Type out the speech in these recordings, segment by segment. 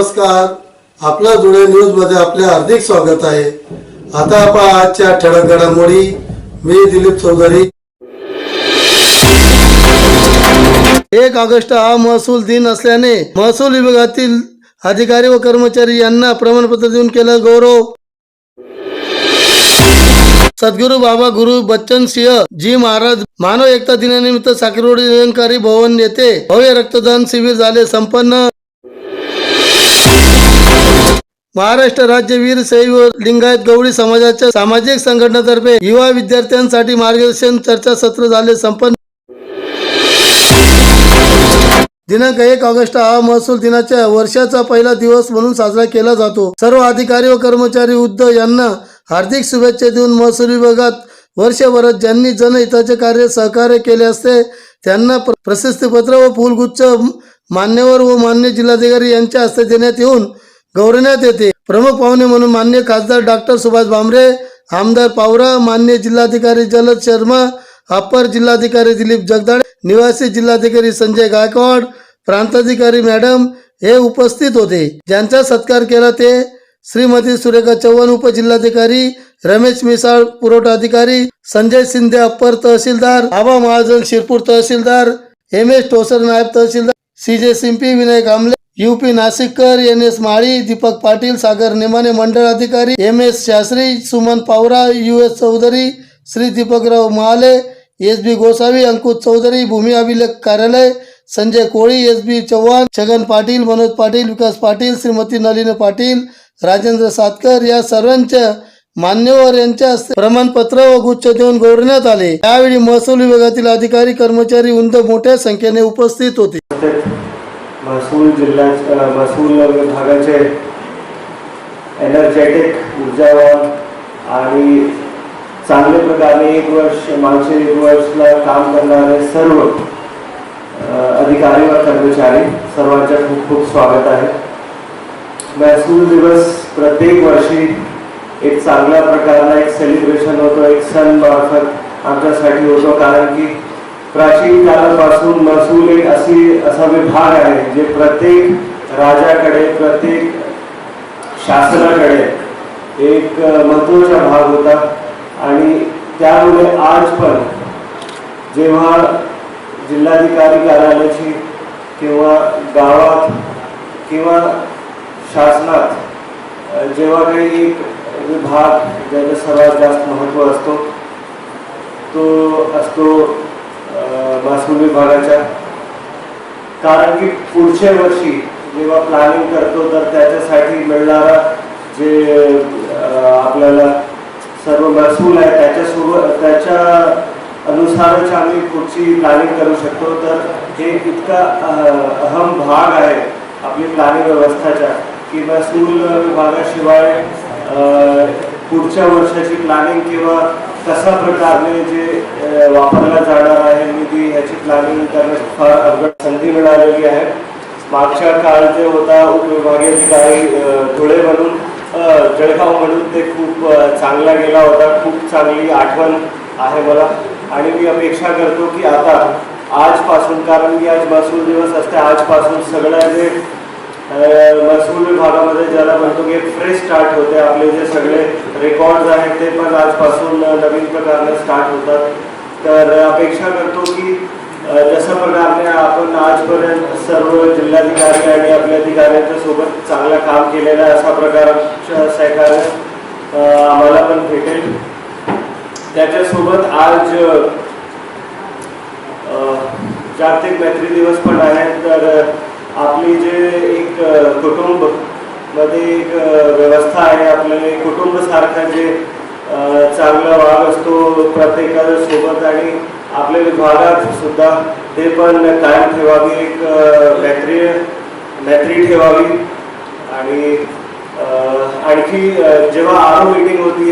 नमस्कार. आपला जुळे न्यूजमध्ये आपले हार्दिक स्वागत आहे. आता आपण आजच्या ठळक घडामोडी. मी दिलीप चौधरी. एक ऑगस्ट हा महसूल दिन असल्याने महसूल विभागातील अधिकारी व कर्मचारी यांना प्रमाणपत्र देऊन केला गौरव. सद्गुरू बाबा गुरु बच्चन सिंह जी महाराज मानव एकता दिनानिमित्त साखरवडी निरंकारी भवन येथे भव्य रक्तदान शिबिर झाले संपन्न. महाराष्ट्र राज्य वीर शैव लिंगायत गवळी समाजाच्या सामाजिक संघटनेतर्फे युवा विद्यार्थ्यांसाठी मार्गदर्शन चर्चा सत्र झाले संपन्न. दिनांक एक ऑगस्ट हा महसूल दिनाच्या वर्षाचा पहिला दिवस म्हणून साजरा केला जातो. सर्व अधिकारी व कर्मचारी उद्धव यांना हार्दिक शुभेच्छा देऊन महसूल विभागात वर्षभरात ज्यांनी जनहिताचे कार्य सहकार्य केले असते त्यांना प्रशस्तीपत्र व फुलगुच्छ मान्यवर व मान्य जिल्हाधिकारी यांच्या हस्ते देण्यात येऊन गौरवण्यात येते. प्रमुख पाहुणे म्हणून मान्य खासदार डॉक्टर सुभाष भामरे आमदार पावरा मान्य जिल्हाधिकारी जलद शर्मा अप्पर जिल्हाधिकारी दिलीप जगदाळे निवासी जिल्हाधिकारी संजय गायकवाड प्रांताधिकारी मॅडम हे उपस्थित होते. ज्यांचा सत्कार केला ते श्रीमती सुरेखा चव्हाण उपजिल्हाधिकारी रमेश मिसाळ पुरवठा अधिकारी संजय शिंदे अप्पर तहसीलदार आबा महाजन शिरपूर तहसीलदार एम एस टोसर नायब तहसीलदार C J Simpi Vinayak Amle UP Nashikkar N S Mali Deepak Patil Sagar Nemane मंडळ अधिकारी M S Shastri Suman Pawara U S Chaudhari Shri Deepakrao Mahale S B Gosavi Ankush Chaudhari भूमी अभिलेख कार्यालय Sanjay Koli S B Chavan Chhagan Patil Manoj Patil Vikas Patil Shrimati Nalini Patil Rajendra Satkar या सर्वांच्या मान्यवर यांच्या प्रमाणपत्र व गुच्छ देऊन गौरवण्यात आले. यावेळी महसूल विभागातील अधिकारी कर्मचारी उंद मोठ्या संख्येने उपस्थित होते. महसूल जिल्हा महसूल विभागाचे एनर्जेटिक ऊर्जावान आणि चांगल्या प्रकारे एक वर्ष मागचे एक वर्षला काम करणारे सर्व अधिकारी व कर्मचारी सर्वांचे खूप खूप स्वागत आहे. महसूल दिवस प्रत्येक वर्षी एक चांगल्या प्रकारला एक सेलिब्रेशन होतो एक सण मार्फत आमच्यासाठी होतो. कारण की प्राचीन काळापासून महसूल एक अशी असा विभाग आहे जे प्रत्येक राजाकडे प्रत्येक शासनाकडे एक महत्त्वाचा महत्त्वाचा भाग होता. आणि त्यामुळे आज पण जेव्हा जिल्हाधिकारी कार्यालयाची किंवा गावात किंवा शासनात जेव्हा काही एक विभाग ज्याचं सर्वात जास्त महत्त्व असतो तो असतो महसूल विभागाच्या. कारण की पुढच्या वर्षी जेव्हा प्लॅनिंग करतो तर त्याच्यासाठी मिळणारा जे आपल्याला सर्व महसूल आहे त्याच्यासोबत त्याच्या अनुसारच आम्ही पुढची प्लॅनिंग करू शकतो. तर हे इतका अहम भाग आहे आपली प्लॅनिंग व्यवस्थाच्या की महसूल विभागाशिवाय पुढच्या वर्षाची प्लॅनिंग किंवा कशा प्रकारे जे वापरला जाणार आहे निधी ह्याची प्लॅनिंग करण्याची फार अवघड संधी मिळालेली आहे. मागच्या काळ जे होता उपविभागीय अधिकारी धुळे म्हणून जळगाव म्हणून ते खूप चांगला गेला होता. खूप चांगली आठवण आहे मला. आणि मी अपेक्षा करतो की आता आजपासून कारण की आज महसूल दिवस असते आजपासून सगळ्या जे महसूल विभागामध्ये ज्याला म्हणतो की फ्रेश स्टार्ट होते. आपले जे सगळे रेकॉर्ड्स आहेत ते पण आजपासून नवीन प्रकारने स्टार्ट होतात. तर अपेक्षा करतो की जशा प्रकारे आपण आजपर्यंत सर्व जिल्हाधिकारी आणि आपल्या अधिकाऱ्यांच्या सोबत चांगलं काम केलेलं आहे अशा प्रकारचं सहकार्य आम्हाला पण भेटेल. त्याच्यासोबत आज जागतिक मैत्री दिवस पण आहे. तर आपली जे एक कुटुंबमध्ये एक व्यवस्था आहे आपल्याला एक कुटुंबसारखं जे चांगला वाघ असतो प्रत्येकाच्या सोबत आणि आपल्या विभागात सुद्धा ते पण कायम ठेवावी एक मैत्री मैत्री ठेवावी. आणि आणखी जेव्हा आरो मीटिंग होती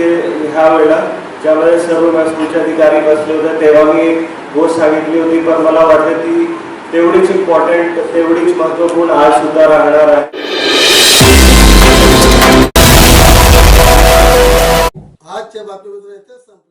ह्या वेळेला ज्यामध्ये सर्व महसूलचे अधिकारी बसले होते तेव्हा मी एक गोष्ट सांगितली होती पण मला वाटतं ती तेवढीच इम्पॉर्टंट तेवढीच महत्त्वपूर्ण आज सुद्धा राहणार आहे. आजच्या बातमीपत्र इथेच संपले